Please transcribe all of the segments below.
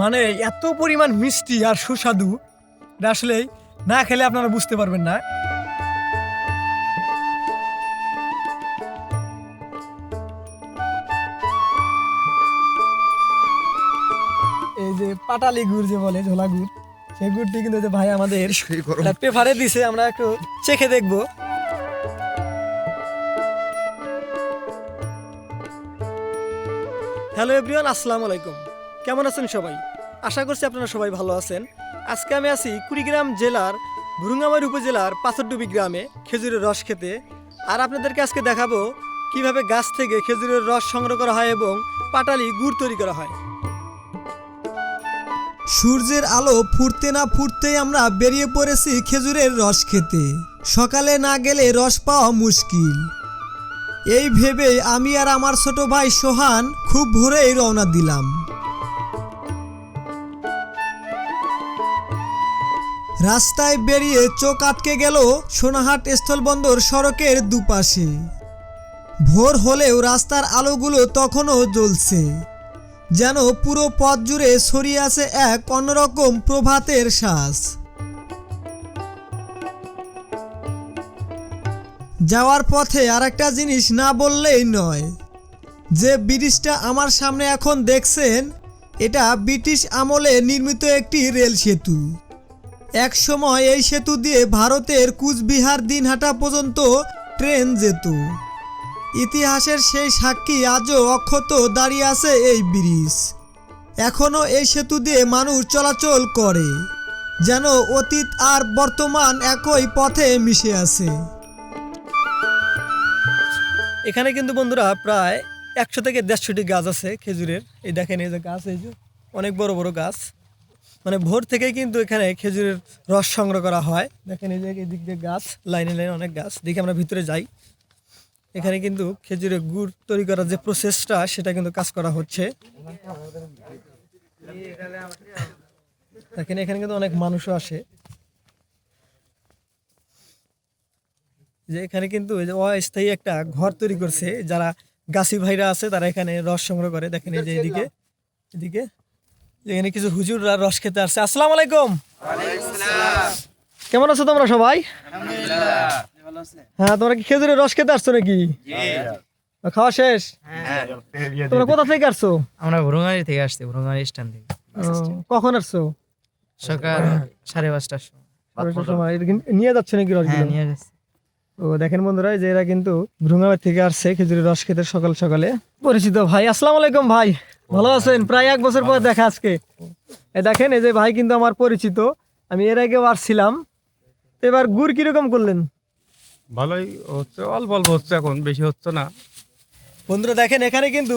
মানে এত পরিমাণ মিষ্টি আর সুস্বাদু। এটা আসলে না খেলে আপনারা বুঝতে পারবেন না। এই যে পাটালি গুড় যে বলে ঝোলা গুড় সেই গুড়টি কিন্তু যে ভাই আমাদের পেপারে দিছে আমরা একটু চেখে দেখব। হ্যালো এভরিওয়ান আসসালামু আলাইকুম। কেমন আছেন সবাই? আশা করছি আপনারা সবাই ভালো আছেন। আজকে আমি আছি কুড়িগ্রাম জেলার ভুরুঙ্গামারি উপজেলার পাথরডুবি গ্রামে খেজুরের রস খেতে। আর আপনাদেরকে আজকে দেখাবো কীভাবে গাছ থেকে খেজুরের রস সংগ্রহ করা হয় এবং পাটালি গুড় তৈরি করা হয়। সূর্যের আলো ফুটতে না ফুটতেই আমরা বেরিয়ে পড়েছি খেজুরের রস খেতে। সকালে না গেলে রস পাওয়া মুশকিল। এই ভেবে আমি আর আমার ছোট ভাই সোহান খুব ভোরেই রওনা দিলাম। রাস্তায় বেরিয়ে চোখ আটকে গেল সোনাহাট স্থলবন্দর সড়কের দুপাশে। ভোর হলেও রাস্তার আলোগুলো তখনও জ্বলছে, যেন পুরো পথ জুড়ে ছড়িয়ে আছে এক অন্যরকম প্রভাতের শ্বাস যাওয়ার পথে আরেকটা জিনিস না বললেই নয়, যে ব্রিটিশটা আমার সামনে এখন দেখছেন, এটা ব্রিটিশ আমলে নির্মিত একটি রেল সেতু। এক সময় এই সেতু দিয়ে ভারতের কুচবিহার দিনহাটা পর্যন্ত ট্রেন যেত। ইতিহাসের সেই সাক্ষী আজও অক্ষত দাঁড়িয়ে আছে এই ব্রিজ। এখনও এই সেতু দিয়ে মানুষ চলাচল করে, যেন অতীত আর বর্তমান একই পথে মিশে আছে। এখানে কিন্তু বন্ধুরা প্রায় একশো থেকে দেড়শোটি গাছ আছে খেজুরের। এই দেখেন এই যে গাছ, এই যে অনেক বড় বড় গাছ। মানে ভোর থেকেই কিন্তু এখানে খেজুরের রস সংগ্রহ করা হয়। দেখেন এই যে এই দিক দিয়ে গাছ, লাইনে লাইনে অনেক গাছ। দেখি আমরা ভিতরে যাই। এখানে কিন্তু খেজুরের গুড় তৈরি করার যে প্রসেসটা সেটা কিন্তু কাজ করা হচ্ছে। দেখেন এখানে কিন্তু অনেক মানুষও আসে। যে এখানে কিন্তু অস্থায়ী একটা ঘর তৈরি করছে। যারা গাছি ভাইরা আছে, তারা এখানে রস সংগ্রহ করে। দেখেন এই যে এদিকে এদিকে। এখানে কিছু হুজুররা রস খেতে আসছে। আসসালাম আলাইকুম। কেমন আছো তোমরা সবাই? হ্যাঁ তোমরা কি খেজুরের রস খেতে আসছো নাকি? খাওয়া শেষ? তোমরা কোথা থেকে আসছো? আমরা ভুরুঙ্গারি থেকে আসছি ভুরুঙ্গারি স্ট্যান্ড থেকে। কখন আসছো? সকাল সাড়ে পাঁচটার সময়। নিয়ে যাচ্ছে নাকি হ্যাঁ রসগুলো নিয়ে যাচ্ছি। ও দেখেন বন্ধুরা যে এরা কিন্তু ভ্রুঙ্গাবাদ থেকে আসছে খেজুরের রস খেতে সকাল সকালে। পরিচিত ভাই আসসালামু আলাইকুম ভাই। ভালো আছেন? প্রায় এক বছর পর দেখা আজকে। এই দেখেন এই যে ভাই কিন্তু আমার পরিচিত। আমি এর আগেও আসছিলাম। তো এবার গুড় কীরকম করলেন? ভালোই হচ্ছে অল্প অল্প হচ্ছে এখন বেশি হচ্ছে না। বন্ধুরা দেখেন এখানে কিন্তু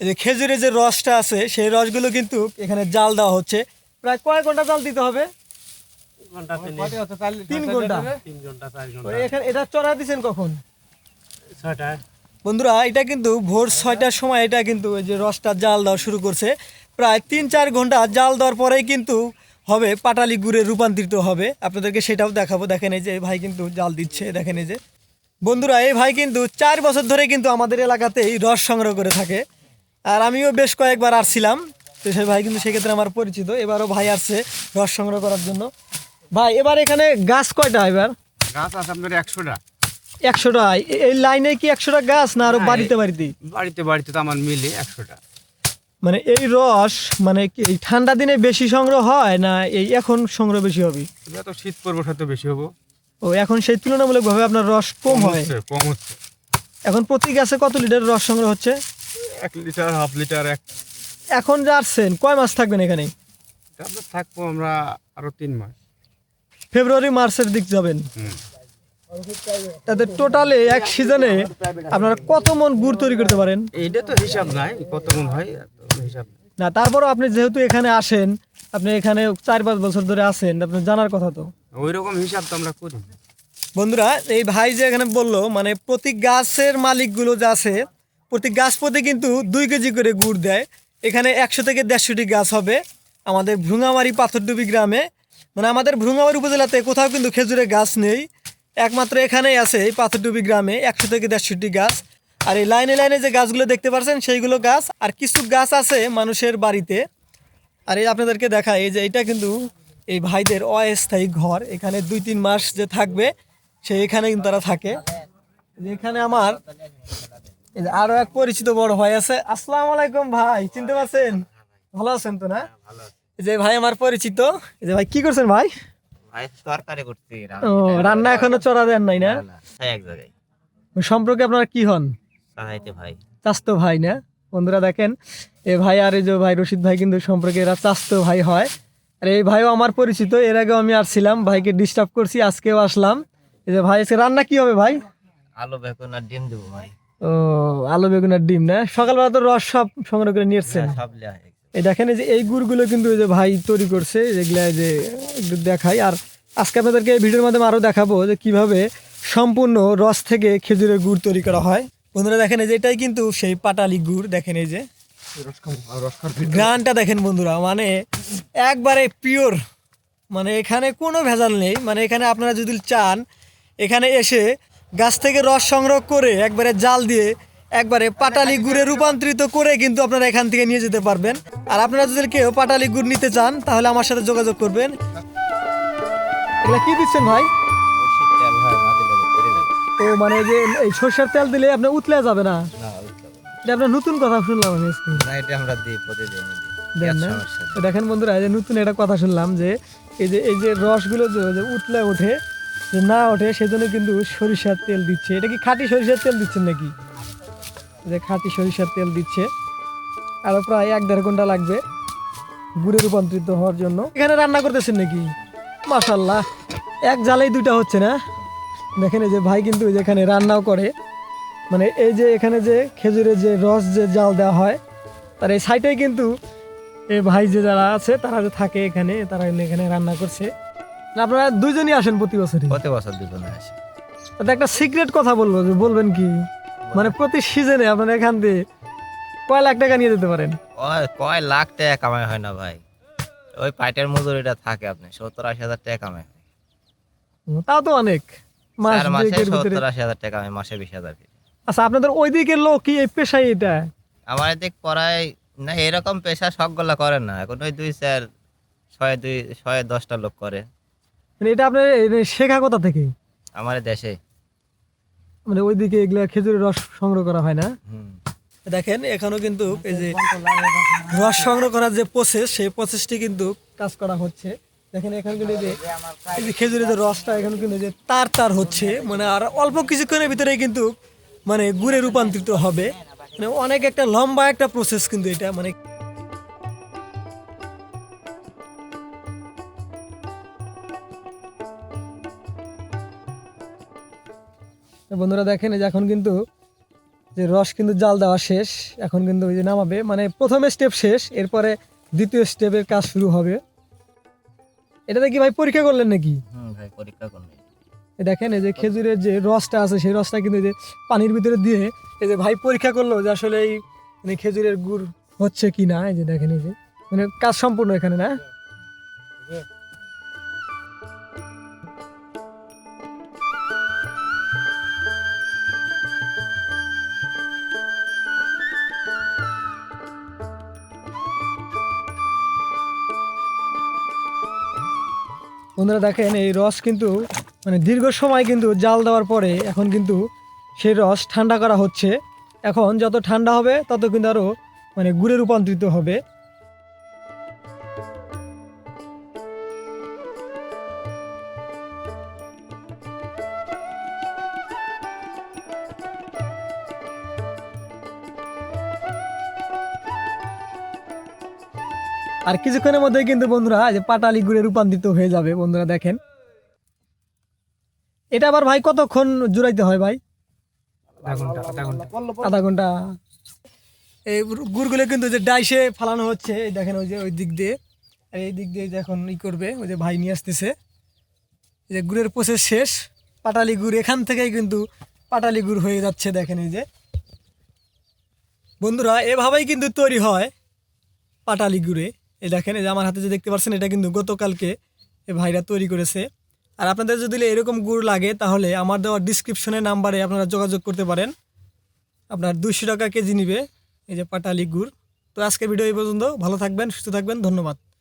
এই যে খেজুরের যে রসটা আছে সেই রসগুলো কিন্তু এখানে জাল দেওয়া হচ্ছে। প্রায় কয় ঘণ্টা জাল দিতে হবে। তিন ঘণ্টা। তো এখানে এটা চড়া দিচ্ছেন কখন? বন্ধুরা এটা কিন্তু ভোর ছয়টার সময় এটা কিন্তু ওই যে রসটা জাল দেওয়া শুরু করছে। প্রায় তিন চার ঘণ্টা জাল দেওয়ার পরেই কিন্তু হবে পাটালি গুড়ে রূপান্তরিত হবে। আপনাদেরকে সেটাও দেখাবো। দেখেন এই যে ভাই কিন্তু জাল দিচ্ছে দেখেন এই যে। বন্ধুরা এই ভাই কিন্তু চার বছর ধরে কিন্তু আমাদের এলাকাতেই রস সংগ্রহ করে থাকে। আর আমিও বেশ কয়েকবার আসছিলাম। তো সেই ভাই কিন্তু সেক্ষেত্রে আমার পরিচিত। এবারও ভাই আসছে রস সংগ্রহ করার জন্য। ভাই এবার এখানে গাছ কয়টা এবার? গাছ আছে আপনার একশোটা। একশোটা। এই লাইনে কি একশোটা গাছ না আরও বাড়িতে বাড়িতে? বাড়িতে বাড়িতে তো আমার মিলে একশোটা। মানে এই রস মানে কি এই ঠান্ডা দিনে বেশি সংগ্রহ হয় না এই এখন সংগ্রহ বেশি হবে? এটা তো শীত পর্ব সাথে বেশি হব। ও এখন সেই তুলনামূলকভাবে আপনার রস কম হয়? হচ্ছে কম হচ্ছে। এখন প্রতি গাছে কত লিটার রস সংগ্রহ হচ্ছে? এক লিটার হাফ লিটার এক। এখন যাচ্ছেন কয় মাস থাকবেন এখানে? থাকব আমরা আরও তিন মাস। ফেব্রুয়ারি মার্চের দিক যাবেন। তাদের টোটালে এক সিজনে আপনারা কত মন গুড় তৈরি করতে পারেন? এইটা তো হিসাব নাই কত মন হয় হিসাব না তারপরও আপনি যেহেতু এখানে আসেন আপনি এখানে চার পাঁচ বছর ধরে আছেন আপনার জানার কথা তো। ওই রকম হিসাব তো আমরা করি। বন্ধুরা এই ভাই যে এখানে বলল মানে প্রতি গাছের মালিকগুলো যে আছে প্রতি গাছ প্রতি কিন্তু দুই কেজি করে গুড় দেয়। এখানে একশো থেকে দেড়শোটি গাছ হবে। আমাদের ভ্রুঙামারি পাথরডুবি গ্রামে মানে আমাদের ভ্রুঙামারি উপজেলাতে কোথাও কিন্তু খেজুরের গাছ নেই। একমাত্র এখানেই আছে এই পাথরডুবি গ্রামে একশো থেকে দেড়শোটি গাছ। আর এই লাইনে লাইনে যে গাছগুলো দেখতে পাচ্ছেন সেইগুলো গাছ, আর কিছু গাছ আছে মানুষের বাড়িতে। আর এই আপনাদেরকে দেখায় এই যে এটা কিন্তু এই ভাইদের অস্থায়ী ঘর। এখানে দুই তিন মাস যে থাকবে, সে এখানে কিন্তু তারা থাকে। এখানে আমার আরও এক পরিচিত বড় ভাই আছে। আসসালামু আলাইকুম ভাই, চিনতে পারছেন? ভালো আছেন তো না? এই যে ভাই আমার পরিচিত যে ভাই কি করছেন ভাই? ভাই তরকারি করছি ও রান্না এখনও চড়া দেন নাই না? এক জায়গায়। সম্পর্কে আপনারা কি হন? চালাইতে ভাই। চাস্তো ভাই না? বন্ধুরা দেখেন এ ভাই আর এই যে ভাই রশিদ ভাই কিন্তু সম্পর্কে এরা চাস্তো ভাই হয়। আর এই ভাইও আমার পরিচিত এর আগেও আমি আসছিলাম ভাইকে ডিস্টার্ব করছি আজকেও আসলাম। এই যে ভাই আজকে রান্না কি হবে ভাই? আলু বেগুন আর ডিম দেবো ভাই। ও আলু বেগুনের ডিম না? সকালবেলা তো রস সব সংগ্রহ করে নিয়ে এসছেন। সব লেয়া হয়ে গেছে। এই দেখেন এই যে এই গুড়গুলো কিন্তু এই যে ভাই তৈরি করছে, যেগুলা যে একটু দেখাই। আর আজকে আপনাদেরকে এই ভিডিওর মাধ্যমে আরও দেখাবো যে কীভাবে সম্পূর্ণ রস থেকে খেজুরের গুড় তৈরি করা হয়। বন্ধুরা দেখেন এই যে এটাই কিন্তু সেই পাটালি গুড়, দেখেন এই যে। গ্রানটা দেখেন বন্ধুরা মানে একবারে পিওর মানে এখানে কোনো ভেজাল নেই। মানে এখানে আপনারা যদি চান, এখানে এসে গাছ থেকে রস সংগ্রহ করে একবারে জাল দিয়ে একবারে পাটালি গুড়ে রূপান্তরিত করে কিন্তু আপনারা এখান থেকে নিয়ে যেতে পারবেন। আর আপনারা যদি কেউ পাটালি গুড় নিতে চান তাহলে আমার সাথে যোগাযোগ করবেন। এগুলা কি দিচ্ছেন ভাই। ও মানে যে এই সর্ষের তেল দিলে আপনার উতলে যাবে না। এটা আপনার নতুন কথা শুনলাম আমি এটা আমরা দিই প্রতিদিন দেন না। দেখেন বন্ধুরা যে নতুন একটা কথা শুনলাম যে এই যে এই যে রসগুলো যে যে উঠলে ওঠে যে না ওঠে সেজন্য কিন্তু সরিষার তেল দিচ্ছে। এটা কি খাঁটি সরিষার তেল দিচ্ছেন নাকি? যে খাঁটি সরিষার তেল দিচ্ছে। আরও প্রায় এক দেড় ঘণ্টা লাগবে গুড়ে রূপান্তরিত হওয়ার জন্য। এখানে রান্না করতেছেন নাকি? মাশাল্লাহ এক জালেই দুইটা হচ্ছে না? দেখেন এই যে ভাই কিন্তু এই যে এখানে রান্নাও করে। মানে এই যে এখানে যে খেজুরের যে রস যে জাল দেওয়া হয় তার এই সাইডে কিন্তু এই ভাই যে যারা আছে তারা যে থাকে এখানে তারা এখানে রান্না করছে। আপনারা দুইজনই আসেন প্রতি বছরই? প্রতি বছর দুজনে আসে। একটা সিক্রেট কথা বলব যে বলবেন কি? মানে প্রতি সিজনে আপনার এখান দিয়ে কয় লাখ টাকা নিয়ে যেতে পারেন? কয় লাখ টাকা কামাই হয় না ভাই। ওই পাইটের মজুরিটা থাকে আপনি সত্তর আশি হাজার টাকা কামাই হয়। তাও তো অনেক। মাস মাসে সত্তর আশি হাজার টাকা মাসে বিশ হাজার করে। আচ্ছা আপনাদের ওই দিকের লোক কি এই পেশায় এটা? আমার এদিক পড়ায় না এরকম পেশা সবগুলা করেন না। এখন ওই দুই চার ছয় দুই ছয় দশটা লোক করে। মানে এটা আপনার শেখা কোথা থেকে? আমার দেশে। মানে ওইদিকে এগুলা খেজুরের রস সংগ্রহ করা হয় না। দেখেন এখানেও কিন্তু এই যে রস সংগ্রহ করার যে প্রসেস সেই প্রসেসটি কিন্তু কাজ করা হচ্ছে। দেখেন এখানে কিন্তু এই যে এই যে খেজুরের যে রসটা এখানে কিন্তু যে তার তার হচ্ছে। মানে আর অল্প কিছুক্ষণের ভিতরে কিন্তু মানে গুড়ে রূপান্তরিত হবে। মানে অনেক একটা লম্বা একটা প্রসেস কিন্তু এটা মানে বন্ধুরা দেখেন এই যে এখন কিন্তু যে রস কিন্তু জাল দেওয়া শেষ এখন কিন্তু ওই যে নামাবে। মানে প্রথমে স্টেপ শেষ এরপরে দ্বিতীয় স্টেপের কাজ শুরু হবে। এটাতে কি ভাই পরীক্ষা করলেন নাকি? ভাই পরীক্ষা করলে এই দেখেন এই যে খেজুরের যে রসটা আছে সেই রসটা কিন্তু যে পানির ভিতরে দিয়ে এই যে ভাই পরীক্ষা করল যে আসলে এই মানে খেজুরের গুড় হচ্ছে কি না এই যে দেখেন এই যে মানে কাজ সম্পূর্ণ এখানে না? বন্ধুরা দেখেন, এই রস কিন্তু মানে দীর্ঘ সময় কিন্তু জাল দেওয়ার পরে এখন কিন্তু সেই রস ঠান্ডা করা হচ্ছে। এখন যত ঠান্ডা হবে, তত কিন্তু আরও মানে গুড়ে রূপান্তরিত হবে। আর কিছুক্ষণের মধ্যে কিন্তু বন্ধুরা যে পাটালি গুড়ে রূপান্তরিত হয়ে যাবে বন্ধুরা দেখেন। এটা আবার ভাই কতক্ষণ জুড়াইতে হয় ভাই? আধা ঘণ্টা এই গুড়গুলো কিন্তু যে ডাইসে ফালানো হচ্ছে এই দেখেন ওই যে ওই দিক দিয়ে। আর এই দিক দিয়ে যে এখন ই করবে ওই যে ভাই নিয়ে আসতেছে। এই যে গুড়ের প্রসেস শেষ। পাটালি গুড় এখান থেকেই কিন্তু পাটালি গুড় হয়ে যাচ্ছে দেখেন এই যে। বন্ধুরা এভাবেই কিন্তু তৈরি হয় পাটালি গুড়ে। এই দেখেন, এই যে আমার হাতে যে দেখতে পাচ্ছেন, এটা কিন্তু গতকালকে এই ভাইরা তৈরি করেছে। আর আপনাদের যদি এরকম গুড় লাগে, তাহলে আমার দেওয়া ডিসক্রিপশনের নাম্বারে আপনারা যোগাযোগ করতে পারেন। আপনার দুশো টাকা কেজি নিবে এই যে পাটালি গুড়। তো আজকের ভিডিও এই পর্যন্ত। ভালো থাকবেন, সুস্থ থাকবেন। ধন্যবাদ।